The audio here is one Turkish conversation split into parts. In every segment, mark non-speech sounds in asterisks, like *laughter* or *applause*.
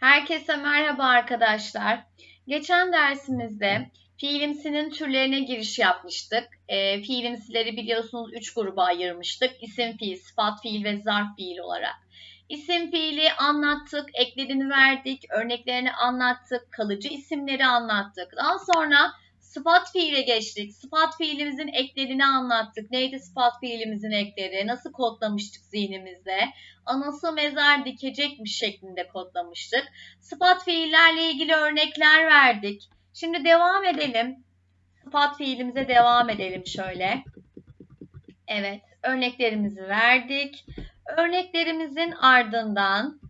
Herkese merhaba arkadaşlar. Geçen dersimizde fiilimsinin türlerine giriş yapmıştık. E, fiilimsileri biliyorsunuz 3 gruba ayırmıştık. İsim fiil, sıfat fiil ve zarf fiil olarak. İsim fiili anlattık, eklerini verdik, örneklerini anlattık, kalıcı isimleri anlattık. Daha sonra Sıfat fiile geçtik. Sıfat fiilimizin eklerini anlattık. Neydi sıfat fiilimizin ekleri? Nasıl kodlamıştık zihnimizde? Anası mezar dikecekmiş şeklinde kodlamıştık. Sıfat fiillerle ilgili örnekler verdik. Şimdi devam edelim. Sıfat fiilimize devam edelim şöyle. Evet, örneklerimizi verdik. Örneklerimizin ardından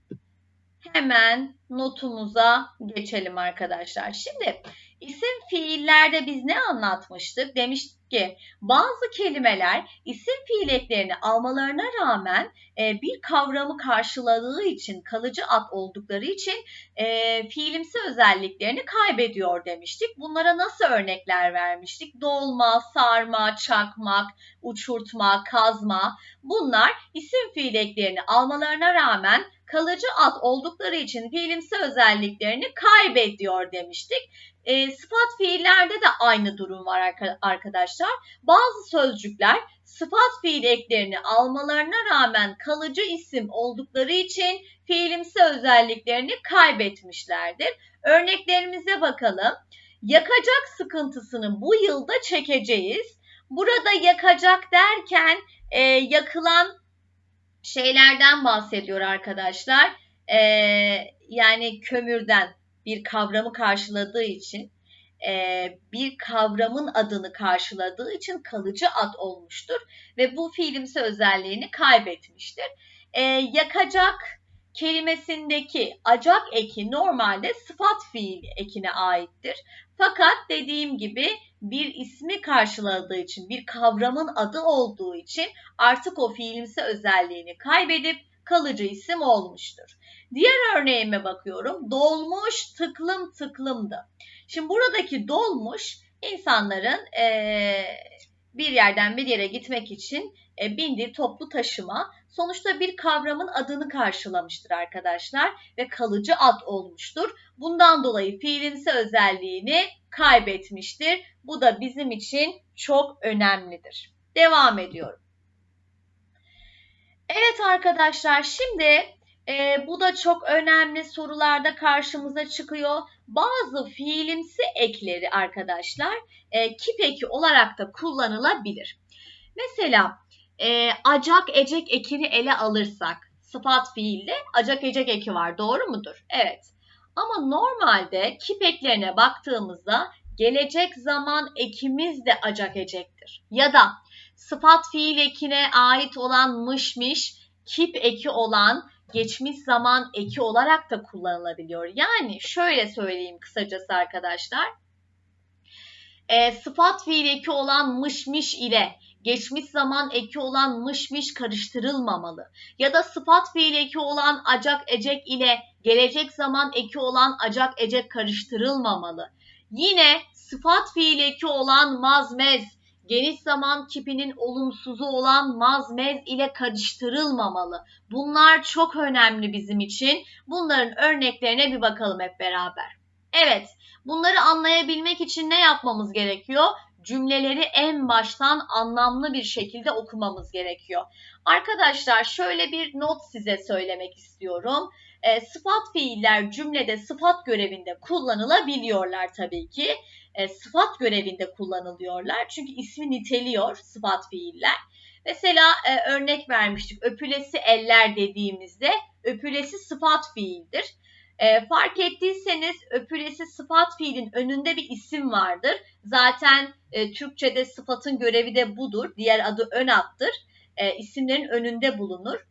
hemen notumuza geçelim arkadaşlar. Şimdi İsim fiillerde biz ne anlatmıştık? Demiştik ki bazı kelimeler isim fiil eklerini almalarına rağmen e, bir kavramı karşıladığı için kalıcı ad oldukları için e, fiilimsi özelliklerini kaybediyor demiştik. Bunlara nasıl örnekler vermiştik? Dolma, sarma, çakmak, uçurtma, kazma bunlar isim fiil eklerini almalarına rağmen kalıcı ad oldukları için fiilimsi özelliklerini kaybediyor demiştik. E, sıfat fiillerde de aynı durum var arkadaşlar. Bazı sözcükler sıfat fiil eklerini almalarına rağmen kalıcı isim oldukları için fiilimsi özelliklerini kaybetmişlerdir. Örneklerimize bakalım. Yakacak sıkıntısını bu yılda çekeceğiz. Burada yakacak derken e, yakılan şeylerden bahsediyor arkadaşlar. E, yani kömürden bir kavramı karşıladığı için e, bir kavramın adını karşıladığı için kalıcı ad olmuştur ve bu fiilimsi özelliğini kaybetmiştir. E, yakacak kelimesindeki acak eki normalde sıfat fiil ekine aittir. Fakat dediğim gibi bir ismi karşıladığı için, bir kavramın adı olduğu için artık o fiilimsi özelliğini kaybedip kalıcı isim olmuştur. Diğer örneğime bakıyorum. Dolmuş tıklım tıklımdı. Şimdi buradaki dolmuş insanların e, bir yerden bir yere gitmek için e, bindiği toplu taşıma sonuçta bir kavramın adını karşılamıştır arkadaşlar ve kalıcı ad olmuştur. Bundan dolayı fiilimsi özelliğini kaybetmiştir. Bu da bizim için çok önemlidir. Devam ediyorum. Evet arkadaşlar şimdi e, bu da çok önemli sorularda karşımıza çıkıyor. Bazı fiilimsi ekleri arkadaşlar e, kip olarak da kullanılabilir. Mesela e, acak ecek ekini ele alırsak sıfat fiilde acak ecek eki var doğru mudur? Evet. Ama normalde kip eklerine baktığımızda gelecek zaman ekimiz de acak ecektir. Ya da sıfat fiil ekine ait olan mışmış, kip eki olan geçmiş zaman eki olarak da kullanılabiliyor. Yani şöyle söyleyeyim kısacası arkadaşlar. E, sıfat fiil eki olan mışmış ile geçmiş zaman eki olan mışmış karıştırılmamalı. Ya da sıfat fiil eki olan acak ecek ile gelecek zaman eki olan acak ecek karıştırılmamalı. Yine sıfat fiil eki olan mazmez geniş zaman kipinin olumsuzu olan mazmez ile karıştırılmamalı. Bunlar çok önemli bizim için. Bunların örneklerine bir bakalım hep beraber. Evet, bunları anlayabilmek için ne yapmamız gerekiyor? Cümleleri en baştan anlamlı bir şekilde okumamız gerekiyor. Arkadaşlar şöyle bir not size söylemek istiyorum. E, sıfat fiiller cümlede sıfat görevinde kullanılabiliyorlar tabii ki e, sıfat görevinde kullanılıyorlar. Çünkü ismi niteliyor sıfat fiiller. Mesela e, örnek vermiştik. Öpülesi eller dediğimizde öpülesi sıfat fiildir. E, fark ettiyseniz öpülesi sıfat fiilin önünde bir isim vardır. Zaten e, Türkçe'de sıfatın görevi de budur. Diğer adı ön attır. E, isimlerin önünde bulunur.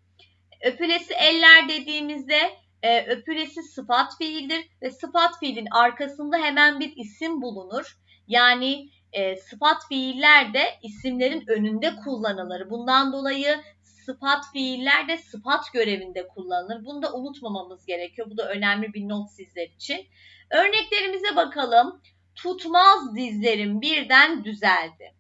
Öpülesi eller dediğimizde e, öpülesi sıfat fiildir ve sıfat fiilin arkasında hemen bir isim bulunur. Yani e, sıfat fiiller de isimlerin önünde kullanılır. Bundan dolayı sıfat fiiller de sıfat görevinde kullanılır. Bunu da unutmamamız gerekiyor. Bu da önemli bir not sizler için. Örneklerimize bakalım. Tutmaz dizlerim birden düzeldi.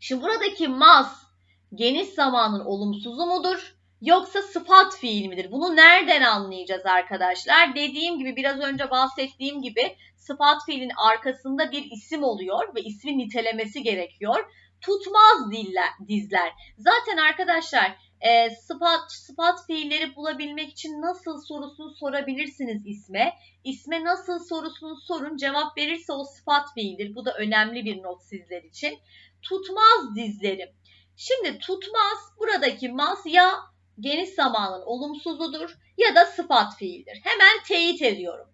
Şimdi buradaki maz geniş zamanın olumsuzu mudur? Yoksa sıfat fiil midir? Bunu nereden anlayacağız arkadaşlar? Dediğim gibi biraz önce bahsettiğim gibi sıfat fiilin arkasında bir isim oluyor ve ismin nitelemesi gerekiyor. Tutmaz diller, dizler. Zaten arkadaşlar e, sıfat, sıfat fiilleri bulabilmek için nasıl sorusunu sorabilirsiniz isme. İsme nasıl sorusunu sorun cevap verirse o sıfat fiildir. Bu da önemli bir not sizler için. Tutmaz dizlerim. Şimdi tutmaz buradaki mas ya geniş zamanın olumsuzudur ya da sıfat fiildir. Hemen teyit ediyorum.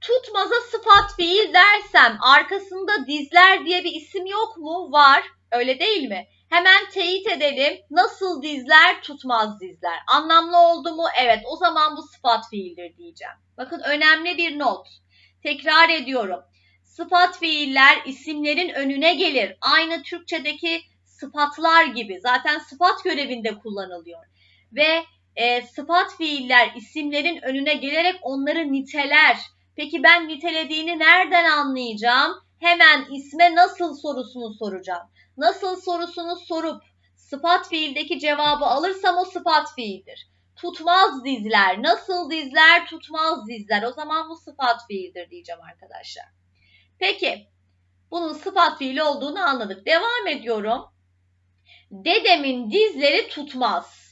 Tutmaza sıfat fiil dersem arkasında dizler diye bir isim yok mu? Var. Öyle değil mi? Hemen teyit edelim. Nasıl dizler tutmaz dizler. Anlamlı oldu mu? Evet o zaman bu sıfat fiildir diyeceğim. Bakın önemli bir not. Tekrar ediyorum. Sıfat fiiller isimlerin önüne gelir. Aynı Türkçedeki sıfatlar gibi. Zaten sıfat görevinde kullanılıyor. Ve e, sıfat fiiller isimlerin önüne gelerek onları niteler. Peki ben nitelediğini nereden anlayacağım? Hemen isme nasıl sorusunu soracağım. Nasıl sorusunu sorup sıfat fiildeki cevabı alırsam o sıfat fiildir. Tutmaz dizler. Nasıl dizler? Tutmaz dizler. O zaman bu sıfat fiildir diyeceğim arkadaşlar. Peki bunun sıfat fiili olduğunu anladık. Devam ediyorum. Dedemin dizleri tutmaz.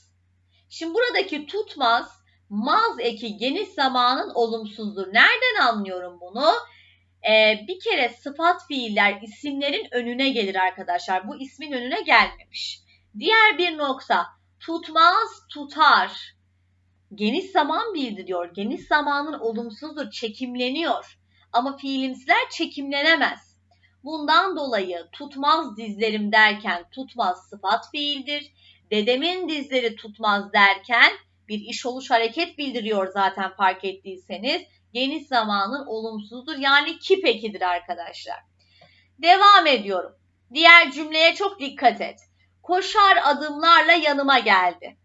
Şimdi buradaki tutmaz maz eki geniş zamanın olumsuzdur. Nereden anlıyorum bunu? Ee, bir kere sıfat fiiller isimlerin önüne gelir arkadaşlar. Bu ismin önüne gelmemiş. Diğer bir nokta tutmaz tutar. Geniş zaman bildiriyor. Geniş zamanın olumsuzdur, çekimleniyor. Ama fiilimsiler çekimlenemez. Bundan dolayı tutmaz dizlerim derken tutmaz sıfat fiildir. Dedemin dizleri tutmaz derken bir iş oluş hareket bildiriyor zaten fark ettiyseniz. Geniş zamanın olumsuzdur yani kip ekidir arkadaşlar. Devam ediyorum. Diğer cümleye çok dikkat et. Koşar adımlarla yanıma geldi.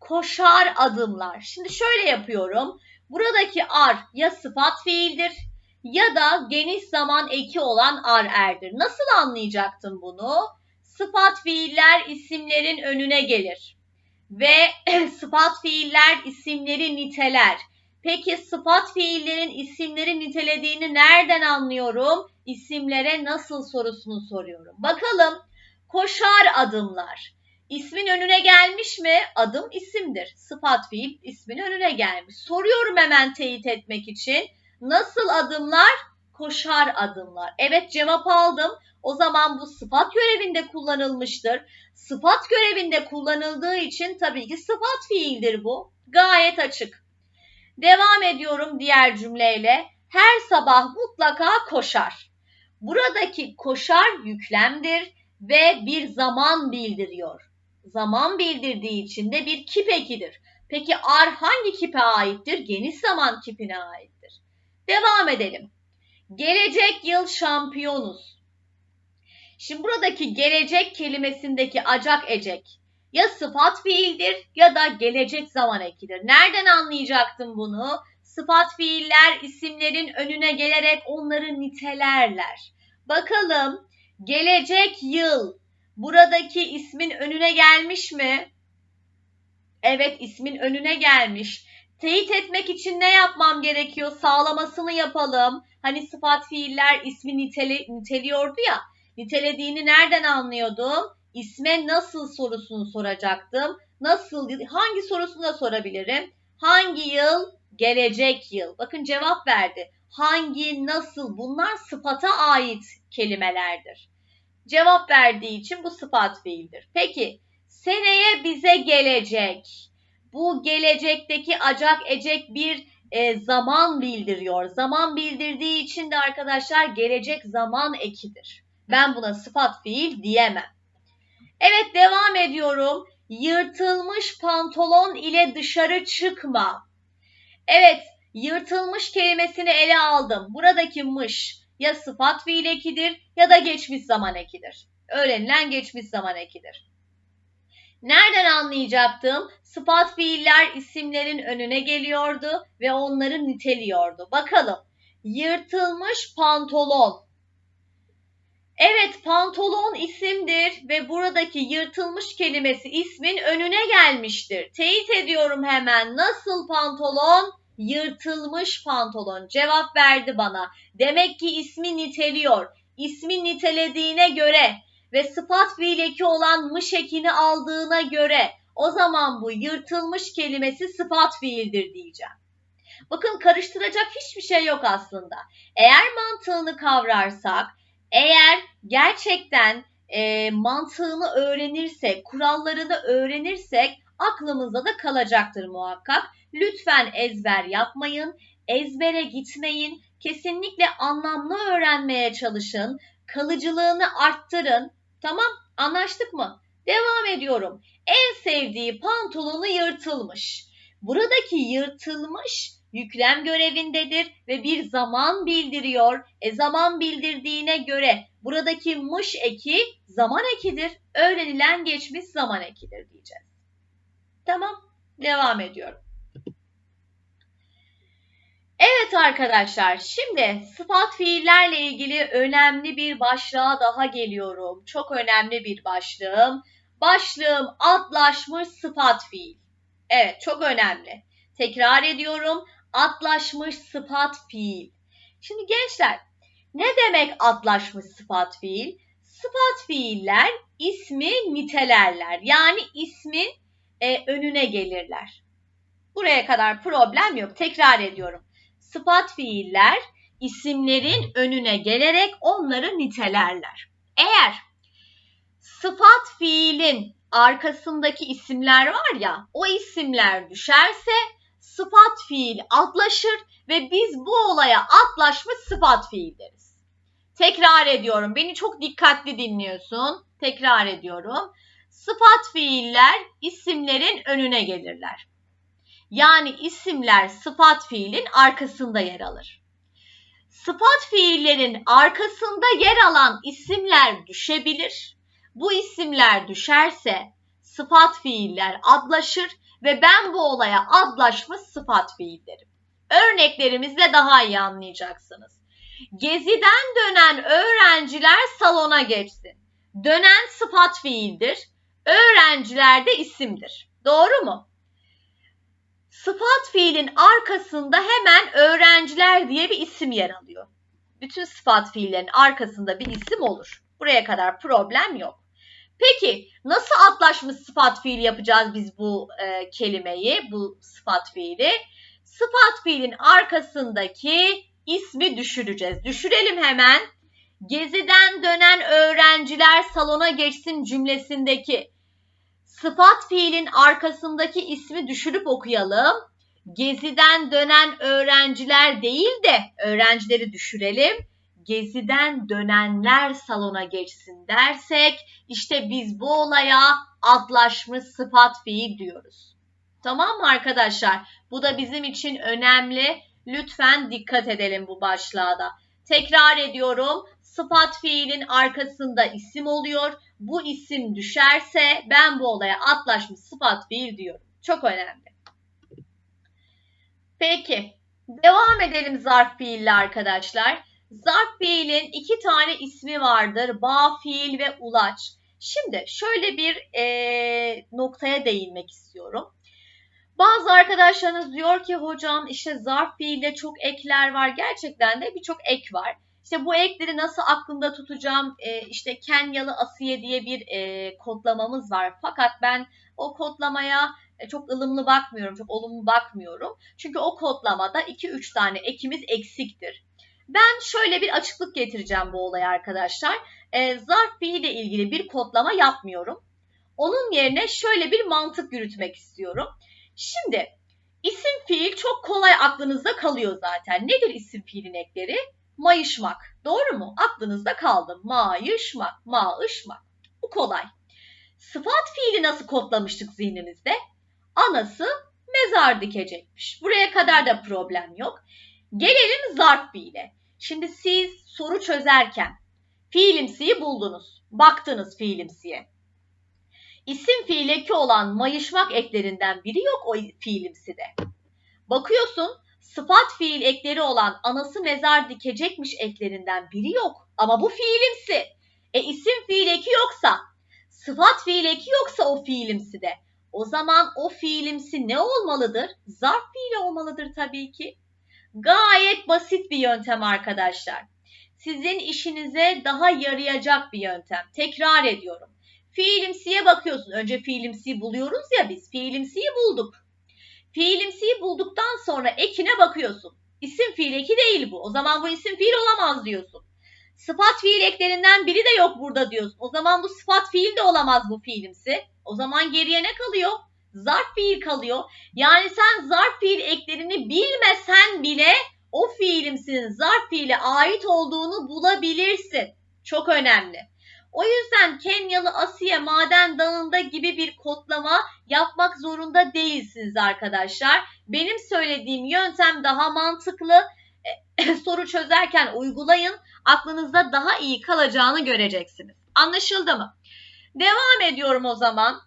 Koşar adımlar. Şimdi şöyle yapıyorum. Buradaki ar ya sıfat fiildir ya da geniş zaman eki olan ar erdir. Nasıl anlayacaktım bunu? Sıfat fiiller isimlerin önüne gelir ve *clears throat* sıfat fiiller isimleri niteler. Peki sıfat fiillerin isimleri nitelediğini nereden anlıyorum? İsimlere nasıl sorusunu soruyorum. Bakalım koşar adımlar. İsmin önüne gelmiş mi? Adım isimdir. Sıfat fiil ismin önüne gelmiş. Soruyorum hemen teyit etmek için. Nasıl adımlar? Koşar adımlar. Evet cevap aldım. O zaman bu sıfat görevinde kullanılmıştır. Sıfat görevinde kullanıldığı için tabii ki sıfat fiildir bu. Gayet açık. Devam ediyorum diğer cümleyle. Her sabah mutlaka koşar. Buradaki koşar yüklemdir ve bir zaman bildiriyor. Zaman bildirdiği için de bir kip ekidir. Peki ar hangi kipe aittir? Geniş zaman kipine aittir. Devam edelim. Gelecek yıl şampiyonuz. Şimdi buradaki gelecek kelimesindeki acak ecek ya sıfat fiildir ya da gelecek zaman ekidir. Nereden anlayacaktım bunu? Sıfat fiiller isimlerin önüne gelerek onları nitelerler. Bakalım gelecek yıl buradaki ismin önüne gelmiş mi? Evet ismin önüne gelmiş. Teyit etmek için ne yapmam gerekiyor? Sağlamasını yapalım. Hani sıfat fiiller ismi niteli, niteliyordu ya. Nitelediğini nereden anlıyordum? İsme nasıl sorusunu soracaktım. Nasıl, hangi sorusunu da sorabilirim. Hangi yıl? Gelecek yıl. Bakın cevap verdi. Hangi, nasıl bunlar sıfata ait kelimelerdir. Cevap verdiği için bu sıfat fiildir. Peki seneye bize gelecek. Bu gelecekteki acak ecek bir e, zaman bildiriyor. Zaman bildirdiği için de arkadaşlar gelecek zaman ekidir. Ben buna sıfat fiil diyemem. Evet devam ediyorum. Yırtılmış pantolon ile dışarı çıkma. Evet yırtılmış kelimesini ele aldım. Buradaki mış ya sıfat fiil ekidir ya da geçmiş zaman ekidir. Öğrenilen geçmiş zaman ekidir. Nereden anlayacaktım? Sıfat fiiller isimlerin önüne geliyordu ve onları niteliyordu. Bakalım. Yırtılmış pantolon. Evet pantolon isimdir ve buradaki yırtılmış kelimesi ismin önüne gelmiştir. Teyit ediyorum hemen. Nasıl pantolon? Yırtılmış pantolon. Cevap verdi bana. Demek ki ismi niteliyor. İsmi nitelediğine göre ve sıfat fiil eki olan mış ekini aldığına göre o zaman bu yırtılmış kelimesi sıfat fiildir diyeceğim. Bakın karıştıracak hiçbir şey yok aslında. Eğer mantığını kavrarsak, eğer gerçekten e, mantığını öğrenirsek, kurallarını öğrenirsek aklımızda da kalacaktır muhakkak. Lütfen ezber yapmayın, ezbere gitmeyin, kesinlikle anlamlı öğrenmeye çalışın, kalıcılığını arttırın. Tamam, anlaştık mı? Devam ediyorum. En sevdiği pantolonu yırtılmış. Buradaki yırtılmış yüklem görevindedir ve bir zaman bildiriyor. E zaman bildirdiğine göre buradaki mış eki zaman ekidir. Öğrenilen geçmiş zaman ekidir diyeceğiz. Tamam, devam ediyorum. Evet arkadaşlar, şimdi sıfat fiillerle ilgili önemli bir başlığa daha geliyorum. Çok önemli bir başlığım. Başlığım atlaşmış sıfat fiil. Evet, çok önemli. Tekrar ediyorum atlaşmış sıfat fiil. Şimdi gençler ne demek atlaşmış sıfat fiil? Sıfat fiiller ismi nitelerler. Yani ismin e, önüne gelirler. Buraya kadar problem yok. Tekrar ediyorum. Sıfat fiiller isimlerin önüne gelerek onları nitelerler. Eğer sıfat fiilin arkasındaki isimler var ya o isimler düşerse sıfat fiil atlaşır ve biz bu olaya atlaşmış sıfat fiil deriz. Tekrar ediyorum. Beni çok dikkatli dinliyorsun. Tekrar ediyorum. Sıfat fiiller isimlerin önüne gelirler. Yani isimler sıfat fiilin arkasında yer alır. Sıfat fiillerin arkasında yer alan isimler düşebilir. Bu isimler düşerse sıfat fiiller adlaşır ve ben bu olaya adlaşmış sıfat fiil derim. Örneklerimizle daha iyi anlayacaksınız. Geziden dönen öğrenciler salona geçsin. Dönen sıfat fiildir. Öğrenciler de isimdir. Doğru mu? Sıfat fiilin arkasında hemen öğrenciler diye bir isim yer alıyor. Bütün sıfat fiillerin arkasında bir isim olur. Buraya kadar problem yok. Peki nasıl atlaşmış sıfat fiil yapacağız biz bu e, kelimeyi, bu sıfat fiili? Sıfat fiilin arkasındaki ismi düşüreceğiz. Düşürelim hemen. Geziden dönen öğrenciler salona geçsin cümlesindeki sıfat fiilin arkasındaki ismi düşürüp okuyalım. Geziden dönen öğrenciler değil de öğrencileri düşürelim geziden dönenler salona geçsin dersek işte biz bu olaya adlaşmış sıfat fiil diyoruz. Tamam mı arkadaşlar? Bu da bizim için önemli. Lütfen dikkat edelim bu başlığa da. Tekrar ediyorum. Sıfat fiilin arkasında isim oluyor. Bu isim düşerse ben bu olaya atlaşmış sıfat fiil diyorum. Çok önemli. Peki. Devam edelim zarf fiille arkadaşlar. Zarf fiilin iki tane ismi vardır. Bağ fiil ve ulaç. Şimdi şöyle bir e, noktaya değinmek istiyorum. Bazı arkadaşlarınız diyor ki hocam işte zarf fiilde çok ekler var. Gerçekten de birçok ek var. İşte bu ekleri nasıl aklımda tutacağım? E, işte Kenyalı Asiye diye bir e, kodlamamız var. Fakat ben o kodlamaya e, çok ılımlı bakmıyorum, çok olumlu bakmıyorum. Çünkü o kodlamada 2-3 tane ekimiz eksiktir. Ben şöyle bir açıklık getireceğim bu olaya arkadaşlar. E, zarf fiil ile ilgili bir kodlama yapmıyorum. Onun yerine şöyle bir mantık yürütmek istiyorum. Şimdi isim fiil çok kolay aklınızda kalıyor zaten. Nedir isim fiilin ekleri? Mayışmak. Doğru mu? Aklınızda kaldı. Mayışmak, maışmak. Bu kolay. Sıfat fiili nasıl kodlamıştık zihnimizde? Anası mezar dikecekmiş. Buraya kadar da problem yok. Gelelim zarf fiile. Şimdi siz soru çözerken fiilimsiyi buldunuz. Baktınız fiilimsiye. İsim fiil eki olan mayışmak eklerinden biri yok o fiilimsi de. Bakıyorsun sıfat fiil ekleri olan anası mezar dikecekmiş eklerinden biri yok. Ama bu fiilimsi. E isim fiil eki yoksa, sıfat fiil eki yoksa o fiilimsi de. O zaman o fiilimsi ne olmalıdır? Zarf fiili olmalıdır tabii ki. Gayet basit bir yöntem arkadaşlar. Sizin işinize daha yarayacak bir yöntem. Tekrar ediyorum. Fiilimsiye bakıyorsun. Önce fiilimsiyi buluyoruz ya biz. Fiilimsiyi bulduk. Fiilimsiyi bulduktan sonra ekine bakıyorsun. İsim fiil eki değil bu. O zaman bu isim fiil olamaz diyorsun. Sıfat fiil eklerinden biri de yok burada diyorsun. O zaman bu sıfat fiil de olamaz bu fiilimsi. O zaman geriye ne kalıyor? Zarf fiil kalıyor. Yani sen zarf fiil eklerini bilmesen bile o fiilimsinin zarf fiile ait olduğunu bulabilirsin. Çok önemli. O yüzden Kenyalı Asiye Maden Dağı'nda gibi bir kodlama yapmak zorunda değilsiniz arkadaşlar. Benim söylediğim yöntem daha mantıklı. *laughs* Soru çözerken uygulayın. Aklınızda daha iyi kalacağını göreceksiniz. Anlaşıldı mı? Devam ediyorum o zaman.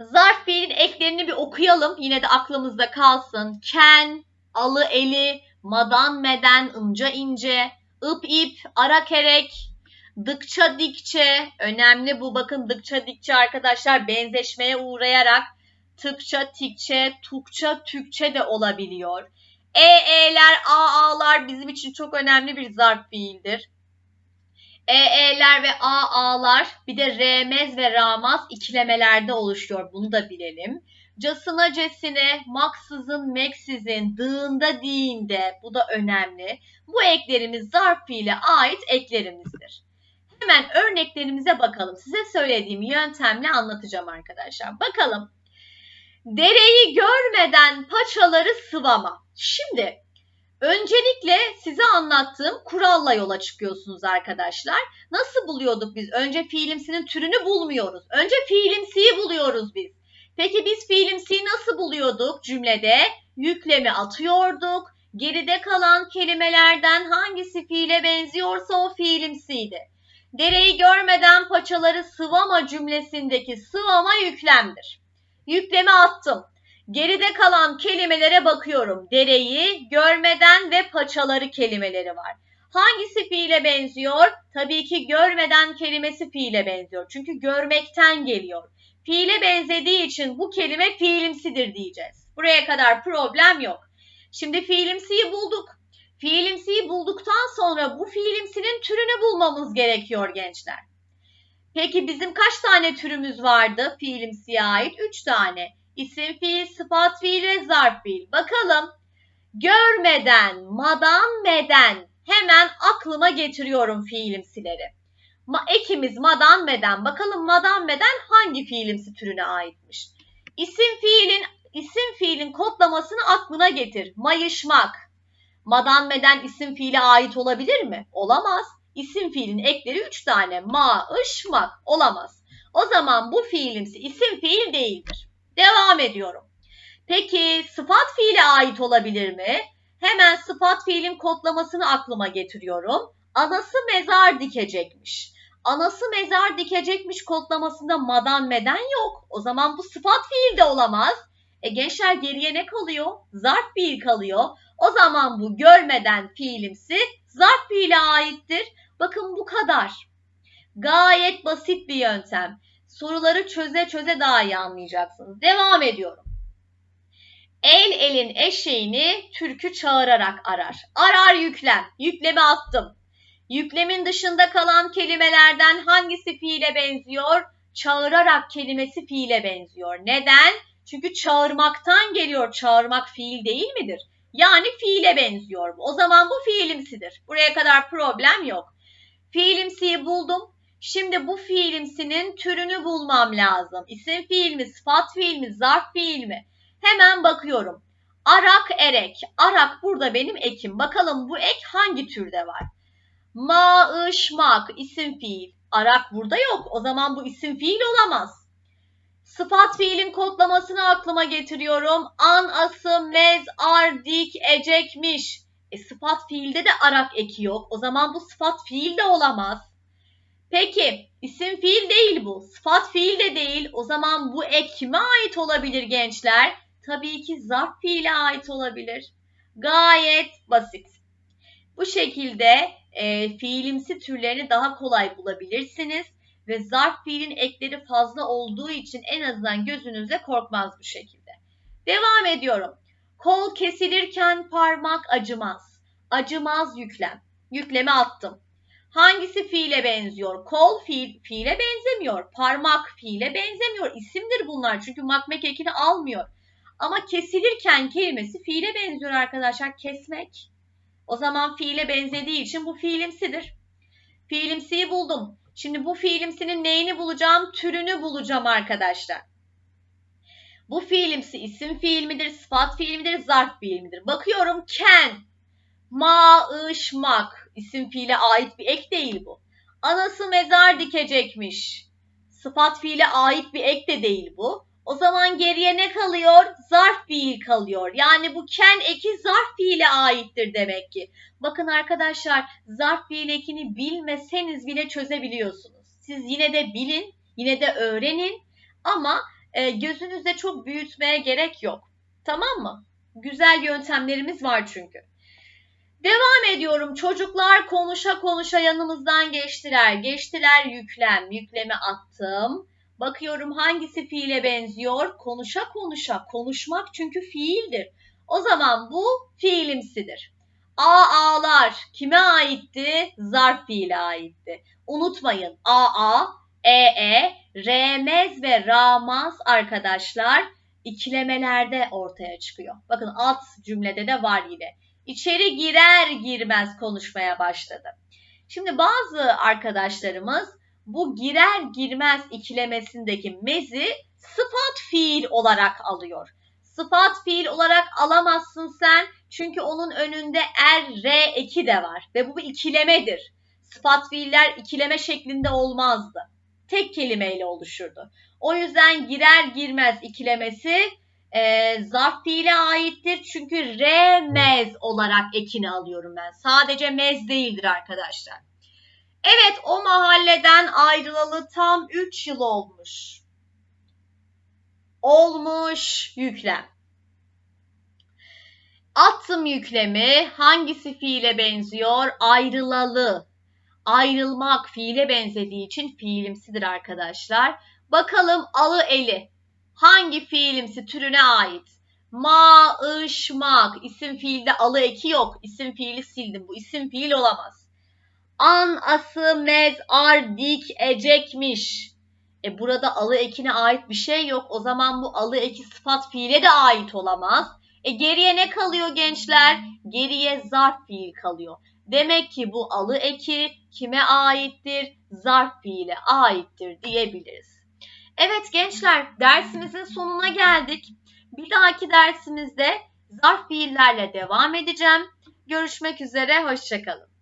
Zarf fiilin eklerini bir okuyalım. Yine de aklımızda kalsın. Ken, alı eli, madan meden, ımca ince, ıp ip, ara kerek, dıkça dikçe. Önemli bu bakın dıkça dikçe arkadaşlar benzeşmeye uğrayarak tıkça tikçe, tukça tükçe de olabiliyor. E, e'ler, a, a'lar bizim için çok önemli bir zarf fiildir. E, e'ler ve a, a'lar bir de remez ve ramaz ikilemelerde oluşuyor. Bunu da bilelim. Casına cesine, maksızın, meksizin, dığında, diğinde bu da önemli. Bu eklerimiz zarf fiile ait eklerimizdir. Hemen örneklerimize bakalım. Size söylediğim yöntemle anlatacağım arkadaşlar. Bakalım. Dereyi görmeden paçaları sıvama. Şimdi öncelikle size anlattığım kuralla yola çıkıyorsunuz arkadaşlar. Nasıl buluyorduk biz? Önce fiilimsinin türünü bulmuyoruz. Önce fiilimsiyi buluyoruz biz. Peki biz fiilimsiyi nasıl buluyorduk cümlede? Yüklemi atıyorduk. Geride kalan kelimelerden hangisi fiile benziyorsa o fiilimsiydi. Dereyi görmeden paçaları sıvama cümlesindeki sıvama yüklemdir. Yüklemi attım. Geride kalan kelimelere bakıyorum. Dereyi, görmeden ve paçaları kelimeleri var. Hangisi fiile benziyor? Tabii ki görmeden kelimesi fiile benziyor. Çünkü görmekten geliyor. Fiile benzediği için bu kelime fiilimsidir diyeceğiz. Buraya kadar problem yok. Şimdi fiilimsiyi bulduk. Fiilimsiyi bulduktan sonra bu fiilimsinin türünü bulmamız gerekiyor gençler. Peki bizim kaç tane türümüz vardı fiilimsiye ait? Üç tane. İsim fiil, sıfat fiil ve zarf fiil. Bakalım. Görmeden, madan, meden. Hemen aklıma getiriyorum fiilimsileri. Ma ekimiz madan, meden. Bakalım madan, meden hangi fiilimsi türüne aitmiş? İsim fiilin isim fiilin kodlamasını aklına getir. Mayışmak. Madan, meden isim fiile ait olabilir mi? Olamaz. İsim fiilin ekleri 3 tane. Ma, ış, mak. Olamaz. O zaman bu fiilimsi isim fiil değildir. Devam ediyorum. Peki sıfat fiile ait olabilir mi? Hemen sıfat fiilin kodlamasını aklıma getiriyorum. Anası mezar dikecekmiş. Anası mezar dikecekmiş kodlamasında madan meden yok. O zaman bu sıfat fiil de olamaz. E gençler geriye ne kalıyor? Zarf fiil kalıyor. O zaman bu görmeden fiilimsi zarf fiile aittir. Bakın bu kadar. Gayet basit bir yöntem. Soruları çöze çöze daha iyi anlayacaksınız. Devam ediyorum. El elin eşeğini türkü çağırarak arar. Arar yüklem. Yüklemi attım. Yüklemin dışında kalan kelimelerden hangisi fiile benziyor? Çağırarak kelimesi fiile benziyor. Neden? Çünkü çağırmaktan geliyor. Çağırmak fiil değil midir? Yani fiile benziyor. O zaman bu fiilimsidir. Buraya kadar problem yok. Fiilimsiyi buldum. Şimdi bu fiilimsinin türünü bulmam lazım. İsim fiil mi, sıfat fiil mi, zarf fiil mi? Hemen bakıyorum. Arak, erek. Arak burada benim ekim. Bakalım bu ek hangi türde var? Ma, ış, mak isim fiil. Arak burada yok. O zaman bu isim fiil olamaz. Sıfat fiilin kodlamasını aklıma getiriyorum. An, ası, mez, ar, dik, ecekmiş. E, sıfat fiilde de arak eki yok. O zaman bu sıfat fiil de olamaz. Peki isim fiil değil bu. Sıfat fiil de değil. O zaman bu ek kime ait olabilir gençler? Tabii ki zarf fiile ait olabilir. Gayet basit. Bu şekilde e, fiilimsi türlerini daha kolay bulabilirsiniz ve zarf fiilin ekleri fazla olduğu için en azından gözünüze korkmaz bu şekilde. Devam ediyorum. Kol kesilirken parmak acımaz. Acımaz yüklem. Yükleme attım. Hangisi fiile benziyor? Kol fiil, fiile benzemiyor. Parmak fiile benzemiyor. İsimdir bunlar çünkü makmek ekini almıyor. Ama kesilirken kelimesi fiile benziyor arkadaşlar. Kesmek. O zaman fiile benzediği için bu fiilimsidir. Fiilimsiyi buldum. Şimdi bu fiilimsinin neyini bulacağım? Türünü bulacağım arkadaşlar. Bu fiilimsi isim fiil midir, sıfat fiil midir, zarf fiil midir? Bakıyorum ken, ma, ış, mak. İsim fiile ait bir ek değil bu. Anası mezar dikecekmiş. Sıfat fiile ait bir ek de değil bu. O zaman geriye ne kalıyor? Zarf fiil kalıyor. Yani bu ken eki zarf fiile aittir demek ki. Bakın arkadaşlar zarf fiil ekini bilmeseniz bile çözebiliyorsunuz. Siz yine de bilin, yine de öğrenin ama e, gözünüzde çok büyütmeye gerek yok. Tamam mı? Güzel yöntemlerimiz var çünkü. Devam ediyorum. Çocuklar konuşa konuşa yanımızdan geçtiler. Geçtiler yüklem. Yüklemi attım. Bakıyorum hangisi fiile benziyor? Konuşa konuşa. Konuşmak çünkü fiildir. O zaman bu fiilimsidir. A ağlar kime aitti? Zarf fiile aitti. Unutmayın a a, e e, remez ve ramaz arkadaşlar ikilemelerde ortaya çıkıyor. Bakın alt cümlede de var yine. İçeri girer girmez konuşmaya başladı. Şimdi bazı arkadaşlarımız bu girer girmez ikilemesindeki mezi sıfat fiil olarak alıyor. Sıfat fiil olarak alamazsın sen çünkü onun önünde er, re eki de var ve bu bir ikilemedir. Sıfat fiiller ikileme şeklinde olmazdı. Tek kelimeyle oluşurdu. O yüzden girer girmez ikilemesi e, zarf fiile aittir. Çünkü remez olarak ekini alıyorum ben. Sadece mez değildir arkadaşlar. Evet o mahalleden ayrılalı tam 3 yıl olmuş. Olmuş yüklem. Attım yüklemi. Hangisi fiile benziyor? Ayrılalı. Ayrılmak fiile benzediği için fiilimsidir arkadaşlar. Bakalım alı eli. Hangi fiilimsi türüne ait? Ma, ış, mak. İsim fiilde alı eki yok. İsim fiili sildim. Bu isim fiil olamaz. An, ası, mez, ar, dik, ecekmiş. E burada alı ekine ait bir şey yok. O zaman bu alı eki sıfat fiile de ait olamaz. E geriye ne kalıyor gençler? Geriye zarf fiil kalıyor. Demek ki bu alı eki kime aittir? Zarf fiile aittir diyebiliriz. Evet gençler dersimizin sonuna geldik. Bir dahaki dersimizde zarf fiillerle devam edeceğim. Görüşmek üzere, hoşçakalın.